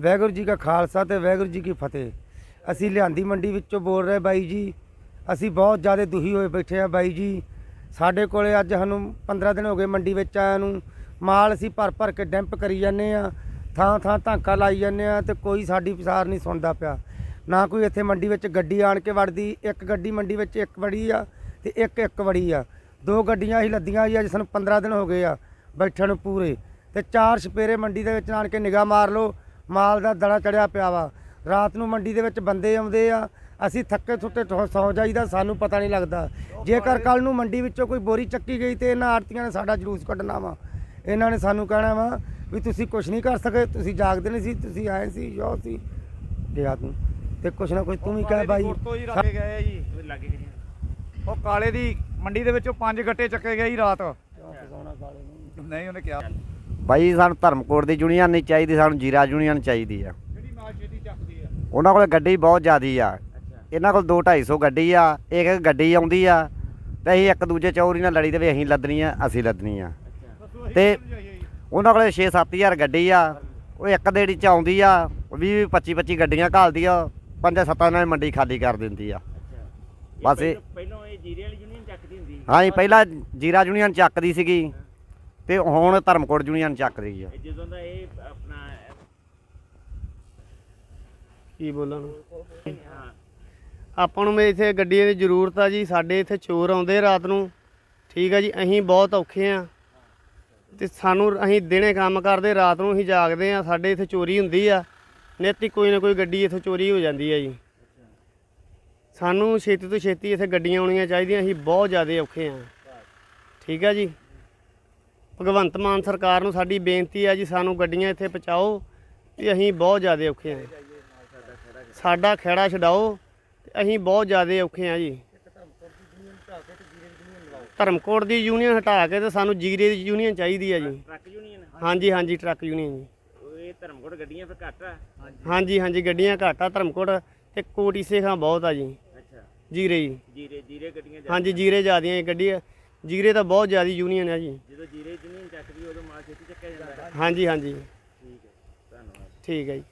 ਵਾਹਿਗੁਰੂ ਜੀ ਕਾ ਖਾਲਸਾ ਤੇ ਵਾਹਿਗੁਰੂ ਜੀ ਕੀ ਫਤਿਹ। ਅਸੀਂ ਲਿਆਂਦੀ ਮੰਡੀ ਵਿੱਚੋਂ ਬੋਲ ਰਹੇ ਬਾਈ ਜੀ। ਅਸੀਂ ਬਹੁਤ ਜ਼ਿਆਦਾ ਦੁਖੀ ਹੋਏ ਬੈਠੇ ਆ ਬਾਈ ਜੀ। ਸਾਡੇ ਕੋਲੇ ਅੱਜ ਸਾਨੂੰ 15 ਦਿਨ ਹੋ ਗਏ ਮੰਡੀ ਵਿੱਚ ਆਇਆ ਨੂੰ। ਮਾਲ ਅਸੀਂ ਭਰ ਭਰ ਕੇ ਡੈਂਪ ਕਰੀ ਜਾਂਦੇ ਆ। ਥਾਂ ਥਾਂ ਧਾਂਕਾ ਲਾਈ ਜਾਂਦੇ ਆ ਤੇ ਕੋਈ ਸਾਡੀ ਪਸਾਰ ਨਹੀਂ ਸੁਣਦਾ ਪਿਆ। ਨਾ ਕੋਈ ਇੱਥੇ ਮੰਡੀ ਵਿੱਚ ਗੱਡੀ ਆਣ ਕੇ ਵੜਦੀ, ਇੱਕ ਗੱਡੀ ਮੰਡੀ ਵਿੱਚ ਇੱਕ ਵੜੀ ਆ ਤੇ ਇੱਕ ਇੱਕ ਵੜੀ ਆ। ਦੋ ਗੱਡੀਆਂ ਹੀ ਲੱਦੀਆਂ ਜੀ ਅੱਜ ਸਾਨੂੰ 15 ਦਿਨ ਹੋ ਗਏ ਆ ਬੈਠਣ ਨੂੰ ਪੂਰੇ। ਤੇ ਚਾਰ ਛਪੇਰੇ ਮੰਡੀ ਦੇ ਵਿੱਚ ਆਣ ਕੇ ਨਿਗਾਹ ਮਾਰ ਲਓ ਮਾਲ ਦਾ ਦੜਾ ਚੜਿਆ ਪਿਆ ਵਾ। ਰਾਤ ਨੂੰ ਮੰਡੀ ਦੇ ਵਿੱਚ ਬੰਦੇ ਆਉਂਦੇ ਆ। ਅਸੀਂ ਥੱਕੇ ਥੁੱਕੇ ਸੌ- ਜਾਈਦਾ ਸਾਨੂੰ ਪਤਾ ਨਹੀਂ ਲੱਗਦਾ। ਜੇਕਰ ਕੱਲ ਨੂੰ ਮੰਡੀ ਵਿੱਚੋਂ ਕੋਈ ਬੋਰੀ ਚੱਕੀ ਗਈ ਤੇ ਇਹਨਾਂ ਆੜਤੀਆਂ ਨੇ ਸਾਡਾ ਜਲੂਸ ਕੱਢਣਾ ਵਾ। ਇਹਨਾਂ ਨੇ ਸਾਨੂੰ ਕਹਿਣਾ ਵਾ ਵੀ ਤੁਸੀਂ ਕੁਝ ਨਹੀਂ ਕਰ ਸਕੇ ਤੁਸੀਂ ਜਾਗਦੇ ਨਹੀਂ ਸੀ ਤੁਸੀਂ ਆਏ ਸੀ ਜੋ ਸੀ। ਗਿਆ ਤੂੰ ਤੇ ਕੁਛ ਨਾ ਕੁਛ ਤੂੰ ਵੀ ਕਹਿ ਬਾਈ। ਤੋਂ ਜੀ ਰੱਖੇ ਗਏ ਆ ਜੀ। ਲੱਗੇ ਕਿਹੜੀਆਂ ਉਹ ਕਾਲੇ ਦੀ ਮੰਡੀ ਦੇ ਵਿੱਚੋਂ ਪੰਜ ਗੱਟੇ ਚੱਕੇ ਗਏ ਜੀ ਰਾਤ। ਨਹੀਂ ਉਹਨੇ ਕਿਹਾ। ਬਾਈ ਸਾਨੂੰ ਧਰਮਕੋਟ ਦੀ ਯੂਨੀਅਨ ਨਹੀਂ ਚਾਹੀਦੀ ਸਾਨੂੰ ਜੀਰਾ ਯੂਨੀਅਨ ਚਾਹੀਦੀ ਆ। ਜਿਹੜੀ ਮਾਲ ਛੇਤੀ ਚੱਕਦੀ ਆ? ਉਹਨਾਂ ਕੋਲ ਗੱਡੀ ਬਹੁਤ ਜ਼ਿਆਦੀ ਆ। ਇਹਨਾਂ ਕੋਲ 2 250 ਗੱਡੀ ਆ ਇੱਕ ਇੱਕ ਗੱਡੀ ਆਉਂਦੀ ਆ ਤੇ ਅਸੀਂ ਇੱਕ ਦੂਜੇ ਚੌਰੀ ਨਾਲ ਲੜੀ ਤੇ ਵੀ ਅਸੀਂ ਲੱਦਣੀ ਆ ਅਸੀਂ ਲੱਦਣੀ ਆ। ਤੇ ਉਹਨਾਂ ਕੋਲੇ 6-7000 ਗੱਡੀ ਆ ਉਹ ਇੱਕ ਦੇੜੀ ਚ ਆਉਂਦੀ ਆ 20 25 25 ਗੱਡੀਆਂ ਘਾਲਦੀ ਆ ਪੰਜਾਂ ਸੱਤਾਂ ਨਾਲ ਮੰਡੀ ਖਾਲੀ ਕਰ ਦਿੰਦੀ ਆ। ਬਸ ਇਹ- ਪਹਿਲੋਂ- ਇਹ ਜੀਰੇ ਵਾਲੀ ਯੂਨੀਅਨ ਚੱਕਦੀ ਹੁੰਦੀ। ਹਾਂਜੀ ਪਹਿਲਾਂ ਜੀਰਾ ਯੂਨੀਅਨ ਚੱਕਦੀ ਸੀਗੀ। ਤੇ ਹੁਣ ਧਰਮਕੋਟ ਯੂਨੀਅਨ ਚੱਕਦੀ ਆ। ਇਹ ਜਦੋਂ ਦਾ ਇਹ ਆਪਣਾ ਕੀ ਬੋਲਾਂ ਆਪਾਂ ਨੂੰ ਇੱਥੇ ਗੱਡੀਆਂ ਦੀ ਜ਼ਰੂਰਤ ਆ ਜੀ ਸਾਡੇ ਇੱਥੇ ਚੋਰ ਆਉਂਦੇ ਰਾਤ ਨੂੰ। ਠੀਕ ਆ ਜੀ ਅਸੀਂ ਬਹੁਤ ਔਖੇ ਆ। ਤੇ ਸਾਨੂੰ ਅਸੀਂ ਦਿਨੇ ਕੰਮ ਕਰਦੇ ਰਾਤ ਨੂੰ ਅਸੀਂ ਜਾਗਦੇ ਆ। ਸਾਡੇ ਇੱਥੇ ਚੋਰੀ ਹੁੰਦੀ ਆ। ਨਿੱਤੀ ਕੋਈ ਨਾ ਕੋਈ ਗੱਡੀ ਇੱਥੇ ਚੋਰੀ ਹੋ ਜਾਂਦੀ ਆ ਜੀ। ਸਾਨੂੰ ਛੇਤੀ ਤੋਂ ਛੇਤੀ ਇੱਥੇ ਗੱਡੀਆਂ ਆਉਣੀਆਂ ਚਾਹੀਦੀਆਂ ਅਸੀਂ ਬਹੁਤ ਜ਼ਿਆਦਾ ਔਖੇ ਆ। ਠੀਕ ਆ ਜੀ। ਭਗਵੰਤ ਮਾਨ ਸਰਕਾਰ ਨੂੰ ਸਾਡੀ ਬੇਨਤੀ ਆ ਜੀ ਸਾਨੂੰ ਗੱਡੀਆਂ ਇੱਥੇ ਪਹੁੰਚਾਓ ਤੇ ਅਸੀਂ ਬਹੁਤ ਜ਼ਿਆਦਾ ਔਖੇ ਆ। ਸਾਡਾ ਖੇੜਾ ਛਡਾਓ ਤੇ ਅਸੀਂ ਬਹੁਤ ਜ਼ਿਆਦਾ ਔਖੇ ਆ ਜੀ। ਧਰਮਕੋਟ ਦੀ ਯੂਨੀਅਨ ਹਟਾ ਕੇ ਤੇ ਸਾਨੂੰ ਜੀਰੇ ਦੀ ਯੂਨੀਅਨ ਚਾਹੀਦੀ ਆ ਜੀ। ਟਰੱਕ ਯੂਨੀਅਨ ਹਾਂਜੀ ਹਾਂਜੀ ਟਰੱਕ ਯੂਨੀਅਨ ਜੀ। ਇਹ ਧਰਮਕੋਟ ਗੱਡੀਆਂ ਫਿਰ ਘੱਟ ਆ। ਹਾਂਜੀ ਹਾਂਜੀ ਗੱਡੀਆਂ ਘੱਟ ਆ ਧਰਮਕੋਟ ਤੇ ਕੋਟੀ ਸੇਖਾਂ ਬਹੁਤ ਆ ਜੀ। ਅੱਛਾ। ਜੀਰੇ ਜੀ। ਜੀਰੇ ਜੀਰੇ ਗੱਡੀਆਂ। ਹਾਂਜੀ ਜੀਰੇ ਜ਼ਿਆਦੀਆਂ ਗੱਡੀ ਜੀਰੇ ਤਾਂ ਬਹੁਤ ਜ਼ਿਆਦੀ ਯੂਨੀਅਨ ਆ ਜੀ। ਜਦੋਂ ਜੀਰੇ ਯੂਨੀਅਨ ਚੱਕਦੀ ਉਦੋਂ ਮਾਲ ਛੇਤੀ ਚੱਕਿਆ ਜਾਂਦਾ। ਹਾਂਜੀ ਹਾਂਜੀ। ਠੀਕ ਹੈ ਧੰਨਵਾਦ। ਠੀਕ ਹੈ ਜੀ।